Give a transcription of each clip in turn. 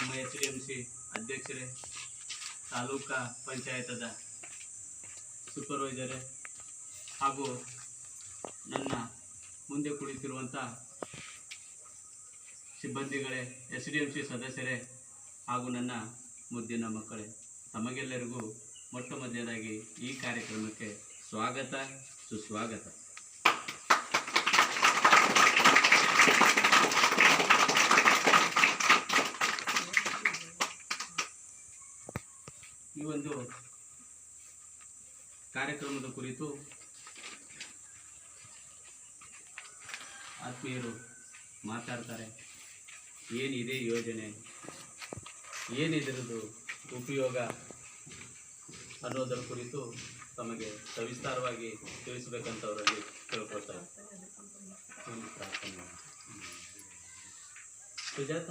ನಮ್ಮ H D M C ಅಧ್ಯಕ್ಷರೇ, ತಾಲೂಕಾ ಪಂಚಾಯತದ ಸೂಪರ್ವೈಸರೇ ಹಾಗೂ ನನ್ನ ಮುಂದೆ ಕುಳಿತಿರುವಂಥ ಸಿಬ್ಬಂದಿಗಳೇ ಎಸ್ ಡಿ ಎಂ ಸಿ ಸದಸ್ಯರೇ ಹಾಗೂ ನನ್ನ ಮುದ್ದಿನ ಮಕ್ಕಳೇ, ತಮಗೆಲ್ಲರಿಗೂ ಮೊಟ್ಟ ಮೊದಲನೇದಾಗಿ ಈ ಕಾರ್ಯಕ್ರಮಕ್ಕೆ ಸ್ವಾಗತ, ಸುಸ್ವಾಗತ ಈ ಒಂದು ಕಾರ್ಯಕ್ರಮದ ಕುರಿತು ಆತ್ಮೀಯರು ಮಾತಾಡ್ತಾರೆ. ಏನಿದೆ ಯೋಜನೆ? ಏನಿದರದು ಉಪಯೋಗ ಅನ್ನೋದರ ಕುರಿತು ತಮಗೆ ಸವಿಸ್ತಾರವಾಗಿ ತಿಳಿಸಬೇಕಂತ ಅವರಲ್ಲಿ ಕೇಳ್ಕೊಳ್ತಾರೆ. ಸುಜಾತ?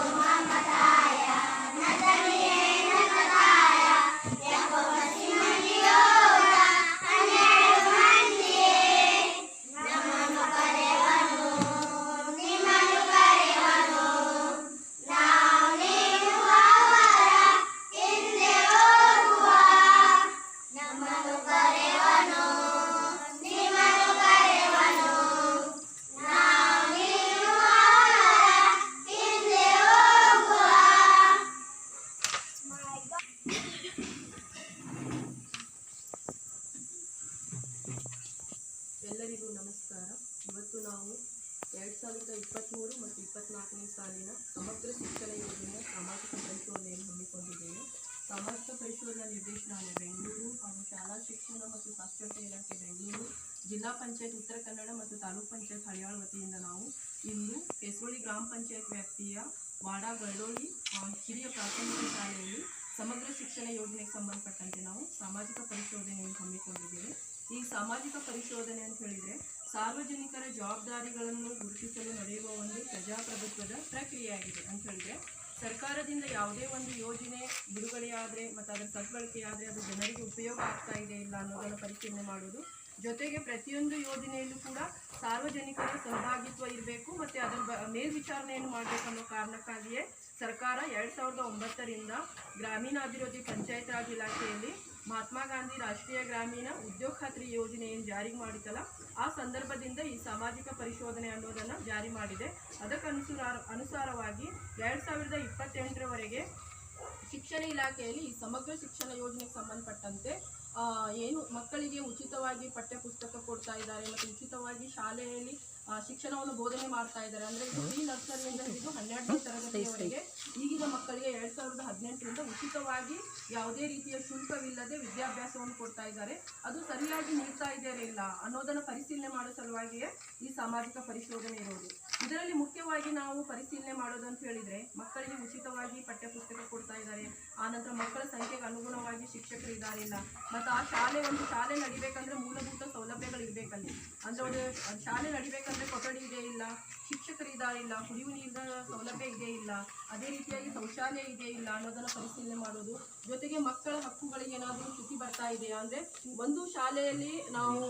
ಎಲ್ಲರಿಗೂ ನಮಸ್ಕಾರ. ಇವತ್ತು ನಾವು ಎರಡು ಸಾವಿರದ ಇಪ್ಪತ್ತ್ಮೂರು ಮತ್ತು ಇಪ್ಪತ್ತ್ನಾಲ್ಕನೇ ಸಾಲಿನ ಸಮಗ್ರ ಶಿಕ್ಷಣ ಯೋಜನೆಯ ಸಾಮಾಜಿಕ ಪರಿಶೋಧನೆಯನ್ನು ಹಮ್ಮಿಕೊಂಡಿದ್ದೇವೆ. ಸಾಮಾಜಿಕ ಪರಿಶೋಧನಾ ನಿರ್ದೇಶನಾಲಯ ಬೆಂಗಳೂರು ಹಾಗೂ ಶಾಲಾ ಶಿಕ್ಷಣ ಮತ್ತು ಸಾಕ್ಷರತೆ ಇಲಾಖೆ ಬೆಂಗಳೂರು, ಜಿಲ್ಲಾ ಪಂಚಾಯತ್ ಉತ್ತರ ಕನ್ನಡ ಮತ್ತು ತಾಲೂಕು ಪಂಚಾಯತ್ ಹಳಿಯಾಳ ವತಿಯಿಂದ ನಾವು ಇಂದು ಕೆಸೋಳಿ ಗ್ರಾಮ ಪಂಚಾಯತ್ ವ್ಯಾಪ್ತಿಯ ವಾಡಾ ಗಡೋಳಿ ಹಿರಿಯ ಪ್ರಾಥಮಿಕ ಶಾಲೆಯಲ್ಲಿ ಸಮಗ್ರ ಶಿಕ್ಷಣ ಯೋಜನೆಗೆ ಸಂಬಂಧಪಟ್ಟಂತೆ ನಾವು ಸಾಮಾಜಿಕ ಪರಿಶೋಧನೆಯನ್ನು ಹಮ್ಮಿಕೊಂಡಿದ್ದೇವೆ. ಈ ಸಾಮಾಜಿಕ ಪರಿಶೋಧನೆ ಅಂತ ಹೇಳಿದರೆ ಸಾರ್ವಜನಿಕರ ಜವಾಬ್ದಾರಿಗಳನ್ನು ಗುರುತಿಸಲು ನಡೆಯುವ ಒಂದು ಪ್ರಜಾಪ್ರಭುತ್ವದ ಪ್ರಕ್ರಿಯೆಯಾಗಿದೆ ಅಂತ ಹೇಳಿದರೆ ಸರ್ಕಾರದಿಂದ ಯಾವುದೇ ಒಂದು ಯೋಜನೆ ಬಿಡುಗಡೆಯಾದರೆ ಮತ್ತು ಅದರ ಸದ್ಬಳಕೆಯಾದರೆ ಅದು ಜನರಿಗೆ ಉಪಯೋಗ ಆಗ್ತಾ ಇದೆ ಇಲ್ಲ ಅನ್ನೋದನ್ನು ಪರಿಶೀಲನೆ ಮಾಡೋದು ಜೊತೆಗೆ ಪ್ರತಿಯೊಂದು ಯೋಜನೆಯಲ್ಲೂ ಕೂಡ ಸಾರ್ವಜನಿಕರ ಸಹಭಾಗಿತ್ವ ಇರಬೇಕು ಮತ್ತು ಅದರ ಬ ಮೇಲ್ವಿಚಾರಣೆಯನ್ನು ಮಾಡಬೇಕು ಅನ್ನೋ ಕಾರಣಕ್ಕಾಗಿಯೇ ಸರ್ಕಾರ ಎರಡು ಸಾವಿರದ ಒಂಬತ್ತರಿಂದ ಗ್ರಾಮೀಣಾಭಿವೃದ್ಧಿ ಪಂಚಾಯತ್ ರಾಜ್ ಇಲಾಖೆಯಲ್ಲಿ ಮಹಾತ್ಮ ಗಾಂಧಿ ರಾಷ್ಟ್ರೀಯ ಗ್ರಾಮೀಣ ಉದ್ಯೋಗ ಖಾತ್ರಿ ಯೋಜನೆಯನ್ನು ಜಾರಿ ಮಾಡಿತಲ್ಲ ಆ ಸಂದರ್ಭದಿಂದ ಈ ಸಾಮಾಜಿಕ ಪರಿಶೋಧನೆ ಅನ್ನೋದನ್ನು ಜಾರಿ ಮಾಡಿದೆ. ಅದಕ್ಕನುಸಾರ ಅನುಸಾರವಾಗಿ ಎರಡು ಸಾವಿರದ ಇಪ್ಪತ್ತೆಂಟರವರೆಗೆ ಶಿಕ್ಷಣ ಇಲಾಖೆಯಲ್ಲಿ ಈ ಸಮಗ್ರ ಶಿಕ್ಷಣ ಯೋಜನೆಗೆ ಸಂಬಂಧಪಟ್ಟಂತೆ ಏನು ಮಕ್ಕಳಿಗೆ ಉಚಿತವಾಗಿ ಪಠ್ಯಪುಸ್ತಕ ಕೊಡ್ತಾ ಇದ್ದಾರೆ ಮತ್ತು ಉಚಿತವಾಗಿ ಶಾಲೆಯಲ್ಲಿ ಶಿಕ್ಷಣವನ್ನು ಬೋಧನೆ ಮಾಡ್ತಾ ಇದ್ದಾರೆ. ಅಂದರೆ ಪ್ರೀ ನರ್ಸರಿಯಿಂದ ಹಿಡಿದು ಹನ್ನೆರಡನೇ ತರಗತಿಯವರೆಗೆ ಈಗಿನ ಮಕ್ಕಳಿಗೆ ಎರಡು ಸಾವಿರದ ಹದಿನೆಂಟರಿಂದ ಉಚಿತವಾಗಿ ಯಾವುದೇ ರೀತಿಯ ಶುಲ್ಕವಿಲ್ಲದೆ ವಿದ್ಯಾಭ್ಯಾಸವನ್ನು ಕೊಡ್ತಾ ಇದ್ದಾರೆ. ಅದು ಸರಿಯಾಗಿ ನೀಡ್ತಾ ಇದ್ದಾರೆ ಇಲ್ಲ ಅನ್ನೋದನ್ನು ಪರಿಶೀಲನೆ ಮಾಡೋ ಸಲುವಾಗಿಯೇ ಈ ಸಾಮಾಜಿಕ ಪರಿಶೋಧನೆ ಇರೋದು. ಇದರಲ್ಲಿ ಮುಖ್ಯವಾಗಿ ನಾವು ಪರಿಶೀಲನೆ ಮಾಡೋದು ಅಂತ ಹೇಳಿದ್ರೆ ಮಕ್ಕಳಿಗೆ ಉಚಿತವಾಗಿ ಪಠ್ಯಪುಸ್ತಕ ಕೊಡ್ತಾ ಇದ್ದಾರೆ. ಆನಂತರ ಮಕ್ಕಳ ಸಂಖ್ಯೆಗೆ ಅನುಗುಣವಾಗಿ ಶಿಕ್ಷಕರು ಇದ್ದಾರಿಲ್ಲ ಮತ್ತ ಆ ಶಾಲೆ ಒಂದು ಶಾಲೆ ನಡಿಬೇಕಂದ್ರೆ ಮೂಲಭೂತ ಸೌಲಭ್ಯಗಳು ಇರಬೇಕಲ್ಲಿ. ಅಂದ್ರೆ ಒಂದು ಶಾಲೆ ನಡಿಬೇಕಂದ್ರೆ ಕೊಠಡಿ ಇದೇ ಇಲ್ಲ, ಶಿಕ್ಷಕರು ಇದಾರಿಲ್ಲ, ಕುಡಿಯುವ ನೀರಿನ ಸೌಲಭ್ಯ ಇದೇ ಇಲ್ಲ, ಅದೇ ರೀತಿಯಾಗಿ ಶೌಚಾಲಯ ಇದೇ ಇಲ್ಲ ಅನ್ನೋದನ್ನು ಪರಿಶೀಲನೆ ಮಾಡೋದು. ಜೊತೆಗೆ ಮಕ್ಕಳ ಹಕ್ಕುಗಳಿಗೆ ಏನಾದರೂ ಚ್ಯುತಿ ಬರ್ತಾ ಇದೆಯಾ ಅಂದರೆ ಒಂದು ಶಾಲೆಯಲ್ಲಿ ನಾವು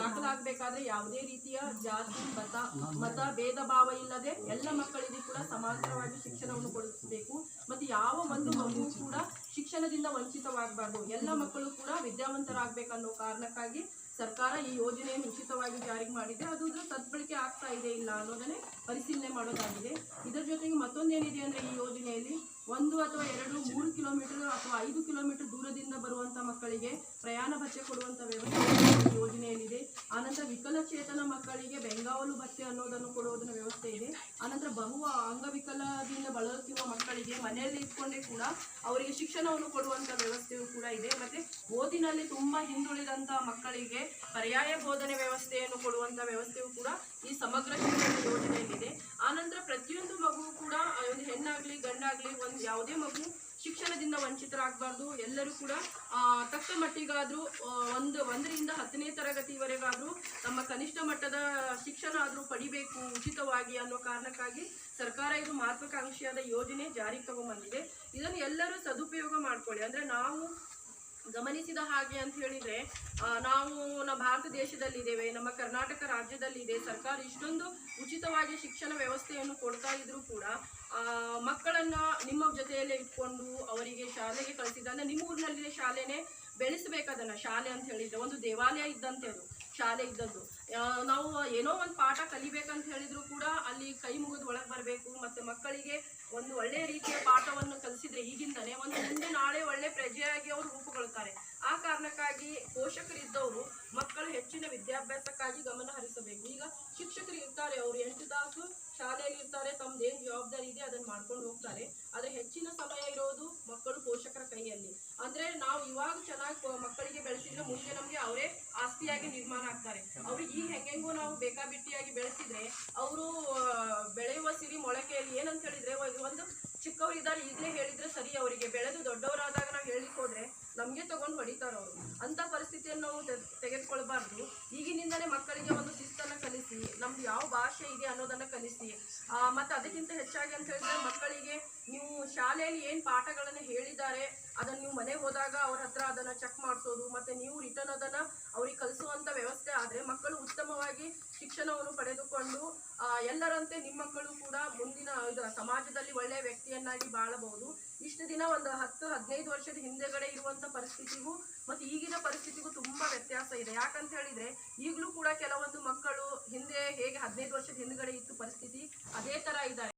ದಾಖಲಾಗಬೇಕಾದ್ರೆ ಯಾವುದೇ ರೀತಿಯ ಜಾತಿ, ಮತ ಮತ ಭೇದ ಭಾವ ಇಲ್ಲದೆ ಎಲ್ಲ ಮಕ್ಕಳಿಗೂ ಕೂಡ ಸಮಾಂತರವಾಗಿ ಶಿಕ್ಷಣವನ್ನು ಕೊಡಿಸಬೇಕು. ಮತ್ತು ಯಾವ ಒಂದು ಮಗು ಕೂಡ ಶಿಕ್ಷಣದಿಂದ ವಂಚಿತವಾಗಬಾರ್ದು. ಎಲ್ಲ ಮಕ್ಕಳು ಕೂಡ ವಿದ್ಯಾವಂತರಾಗಬೇಕನ್ನೋ ಕಾರಣಕ್ಕಾಗಿ ಸರ್ಕಾರ ಈ ಯೋಜನೆಯನ್ನು ಉಚಿತವಾಗಿ ಜಾರಿಗೆ ಮಾಡಿದೆ. ಅದು ಸದ್ಬಳಕೆ ಆಗ್ತಾ ಇದೆ ಇಲ್ಲ ಅನ್ನೋದನ್ನೇ ಪರಿಶೀಲನೆ ಮಾಡೋದಾಗಿದೆ. ಇದರ ಜೊತೆಗೆ ಮತ್ತೊಂದೇನಿದೆ ಅಂದರೆ ಈ ಯೋಜನೆಯಲ್ಲಿ ಒಂದು ಅಥವಾ ಎರಡು ಮೂರು ಕಿಲೋಮೀಟರ್ ಅಥವಾ ಐದು ಕಿಲೋಮೀಟರ್ ದೂರದಿಂದ ಬರುವಂಥ ಮಕ್ಕಳಿಗೆ ಪ್ರಯಾಣ ಭತ್ಯೆ ಕೊಡುವಂಥ ವ್ಯವಸ್ಥೆ ಈ ಯೋಜನೆಯಲ್ಲಿದೆ ಆನಂತರ ವಿಕಲಚೇತನ ಮಕ್ಕಳಿಗೆ ಬೆಂಗಾವಲು ಭತ್ಯೆ ಅನ್ನೋದನ್ನು ಕೊಡುವುದನ್ನ ವ್ಯವಸ್ಥೆ ಇದೆ ಆನಂತರ ಬಹು ಅಂಗವಿಕಲದಿಂದ ಬಳಲುತ್ತಿರುವ ಮಕ್ಕಳಿಗೆ ಮನೆಯಲ್ಲಿ ಇಟ್ಕೊಂಡೇ ಕೂಡ ಅವರಿಗೆ ಶಿಕ್ಷಣವನ್ನು ಕೊಡುವಂಥ ವ್ಯವಸ್ಥೆಯು ಕೂಡ ಇದೆ ಮತ್ತೆ ಓದಿನಲ್ಲಿ ತುಂಬಾ ಹಿಂದುಳಿದಂಥ ಮಕ್ಕಳಿಗೆ ಪರ್ಯಾಯ ಬೋಧನೆ ವ್ಯವಸ್ಥೆಯನ್ನು ಕೊಡುವಂತ ವ್ಯವಸ್ಥೆಯು ಕೂಡ ಈ ಸಮಗ್ರ ಶಿಕ್ಷಣ ಯೋಜನೆಯಲ್ಲಿದೆ. ಆನಂತರ ಪ್ರತಿಯೊಂದು ಮಗು ಕೂಡ ಒಂದು ಹೆಣ್ಣಾಗ್ಲಿ, ಗಂಡಾಗ್ಲಿ ಒಂದು ಯಾವುದೇ ಮಗು ಶಿಕ್ಷಣದಿಂದ ವಂಚಿತರಾಗಬಾರ್ದು. ಎಲ್ಲರೂ ಕೂಡ ತಕ್ಕ ಮಟ್ಟಿಗಾದ್ರೂ ಒಂದು, ಒಂದರಿಂದ ಹತ್ತನೇ ತರಗತಿವರೆಗಾದ್ರೂ ತಮ್ಮ ಕನಿಷ್ಠ ಮಟ್ಟದ ಶಿಕ್ಷಣ ಆದ್ರೂ ಪಡಿಬೇಕು ಉಚಿತವಾಗಿ ಅನ್ನೋ ಕಾರಣಕ್ಕಾಗಿ ಸರ್ಕಾರ ಇದು ಮಹತ್ವಾಕಾಂಕ್ಷಿಯಾದ ಯೋಜನೆ ಜಾರಿಗೆ ತಗೊಂಡ್ಬಂದಿದೆ ಇದನ್ನು ಎಲ್ಲರೂ ಸದುಪಯೋಗ ಮಾಡ್ಕೊಳ್ಳಿ. ಅಂದ್ರೆ ನಾವು ಗಮನಿಸಿದ ಹಾಗೆ ಅಂತ ಹೇಳಿದ್ರೆ ನಾವು ನಮ್ಮ ಭಾರತ ದೇಶದಲ್ಲಿದ್ದೇವೆ, ನಮ್ಮ ಕರ್ನಾಟಕ ರಾಜ್ಯದಲ್ಲಿದೆ, ಸರ್ಕಾರ ಇಷ್ಟೊಂದು ಉಚಿತವಾಗಿ ಶಿಕ್ಷಣ ವ್ಯವಸ್ಥೆಯನ್ನು ಕೊಡ್ತಾ ಇದ್ರೂ ಕೂಡ ಮಕ್ಕಳನ್ನ ನಿಮ್ಮ ಜೊತೆಯಲ್ಲೇ ಇಟ್ಕೊಂಡು ಅವರಿಗೆ ಶಾಲೆಗೆ ಕಳಿಸಿದ ಅಂದ್ರೆ ನಿಮ್ಮ ಊರಿನಲ್ಲಿ ಶಾಲೆನೇ ಬೆಳೆಸಬೇಕದನ್ನ ಶಾಲೆ ಅಂತ ಹೇಳಿದ್ರೆ, ಒಂದು ದೇವಾಲಯ ಇದ್ದಂತೆ ಅದು. ಶಾಲೆ ಇದ್ದದ್ದು. ನಾವು ಏನೋ ಒಂದು ಪಾಠ ಕಲಿಬೇಕಂತ ಹೇಳಿದ್ರು ಕೂಡ ಅಲ್ಲಿ ಕೈ ಮುಗಿದು ಒಳಗೆ ಬರಬೇಕು, ಮತ್ತೆ ಮಕ್ಕಳಿಗೆ ಒಂದು ಒಳ್ಳೆಯ ರೀತಿಯ ಪಾಠವನ್ನು ಕಲಿಸಿದ್ರೆ ಈಗಿಂದನೇ, ಒಂದು ಮುಂದೆ ನಾಳೆ ಒಳ್ಳೆ ಪ್ರಜೆಯಾಗಿ ಅವರು ರೂಪುಗೊಳ್ತಾರೆ. ಆ ಕಾರಣಕ್ಕಾಗಿ ಪೋಷಕರಿದ್ದವರು ಮಕ್ಕಳು ಹೆಚ್ಚಿನ ವಿದ್ಯಾಭ್ಯಾಸಕ್ಕಾಗಿ ಗಮನ ಹರಿಸಬೇಕು. ಈಗ ಶಿಕ್ಷಕರು ಇರ್ತಾರೆ, ಅವರು ಎಂಟು ತಾಸು ಶಾಲೆಯಲ್ಲಿ ಇರ್ತಾರೆ, ತಮ್ದು ಏನು ಜವಾಬ್ದಾರಿ ಇದೆ ಅದನ್ನು ಮಾಡ್ಕೊಂಡು ಹೋಗ್ತಾರೆ ಆದರೆ ಹೆಚ್ಚಿನ ಸಮಯ ಇರೋದು ಮಕ್ಕಳು ಪೋಷಕರ ಕೈಯಲ್ಲಿ ಅಂದ್ರೆ ನಾವು ಇವಾಗ ಚೆನ್ನಾಗಿ ಮಕ್ಕಳಿಗೆ ಬೆಳೆಸಿದ್ರೆ ಮುಂದೆ ನಮಗೆ ಅವರೇ ಆಸ್ತಿಯಾಗಿ ನಿರ್ಮಾಣ ಅವ್ರು ಈಗ ಹೆಂಗೆಂಗೋ ನಾವು ಬೇಕಾಬಿಟ್ಟಿಯಾಗಿ ಬೆಳೆಸಿದ್ರೆ ಅವರು ಬೆಳೆಯುವ ಸಿರಿ ಮೊಳಕೆಯಲ್ಲಿ ಏನಂತ ಹೇಳಿದ್ರೆ ಒಂದು- ಚಿಕ್ಕವರಿದ್ದಾರೆ ಈಗಲೇ ಹೇಳಿದ್ರೆ ಸರಿ ಅವರಿಗೆ. ಬೆಳೆದು ದೊಡ್ಡವರಾದಾಗ ನಾವು ಹೇಳಿಕ್ ಹೋದ್ರೆ ನಮಗೆ ತಗೊಂಡು ಹೊಡಿತಾರ ಅವರು. ಅಂತ ಪರಿಸ್ಥಿತಿಯನ್ನು ನಾವು ತೆಗೆದುಕೊಳ್ಬಾರ್ದು. ಈಗಿನಿಂದಲೇ ಮಕ್ಕಳಿಗೆ ಒಂದು ಶಿಸ್ತನ್ನ ಕಲಿಸಿ, ನಮ್ದು ಯಾವ ಭಾಷೆ ಇದೆ ಅನ್ನೋದನ್ನ ಕಲಿಸಿ ಮತ್ತೆ ಅದಕ್ಕಿಂತ ಹೆಚ್ಚಾಗಿ ಅಂತ ಹೇಳಿದ್ರೆ ಮಕ್ಕಳಿಗೆ ನೀವು ಶಾಲೆಯಲ್ಲಿ ಏನು ಪಾಠಗಳನ್ನು ಹೇಳಿದ್ದಾರೆ ಅದನ್ನ ನೀವು ಮನೆಗೆ ಹೋದಾಗ ಅವ್ರ ಹತ್ರ ಅದನ್ನ ಚೆಕ್ ಮಾಡಿಸೋದು, ಮತ್ತೆ ನೀವು ರಿಟರ್ನ್ ಅದನ್ನ ಅವ್ರಿಗೆ ಕಲಿಸುವಂತ ವ್ಯವಸ್ಥೆ ಆದ್ರೆ ಮಕ್ಕಳು ಉತ್ತಮವಾಗಿ ಶಿಕ್ಷಣವನ್ನು ಪಡೆದುಕೊಂಡು ಎಲ್ಲರಂತೆ ನಿಮ್ಮ ಮಕ್ಕಳು ಕೂಡ ಮುಂದಿನ ಸಮಾಜದಲ್ಲಿ ಒಳ್ಳೆಯ ವ್ಯಕ್ತಿಯನ್ನಾಗಿ ಬಾಳಬಹುದು. ಇಷ್ಟು ದಿನ ಒಂದು ಹತ್ತು, ಹದಿನೈದು ವರ್ಷದ ಹಿಂದೆಗಡೆ ಇರುವಂತ ಪರಿಸ್ಥಿತಿಗೂ ಮತ್ತೆ ಈಗಿನ ಪರಿಸ್ಥಿತಿಗೂ ತುಂಬಾ ವ್ಯತ್ಯಾಸ ಇದೆ. ಯಾಕಂತ ಹೇಳಿದ್ರೆ ಈಗಲೂ ಕೂಡ ಕೆಲವೊಂದು ಮಕ್ಕಳು ಹಿಂದೆ ಹೇಗೆ ಹದಿನೈದು ವರ್ಷದ ಹಿಂದ್ಗಡೆ ಇತ್ತು ಪರಿಸ್ಥಿತಿ, ಅದೇ ತರ ಇದ್ದಾರೆ.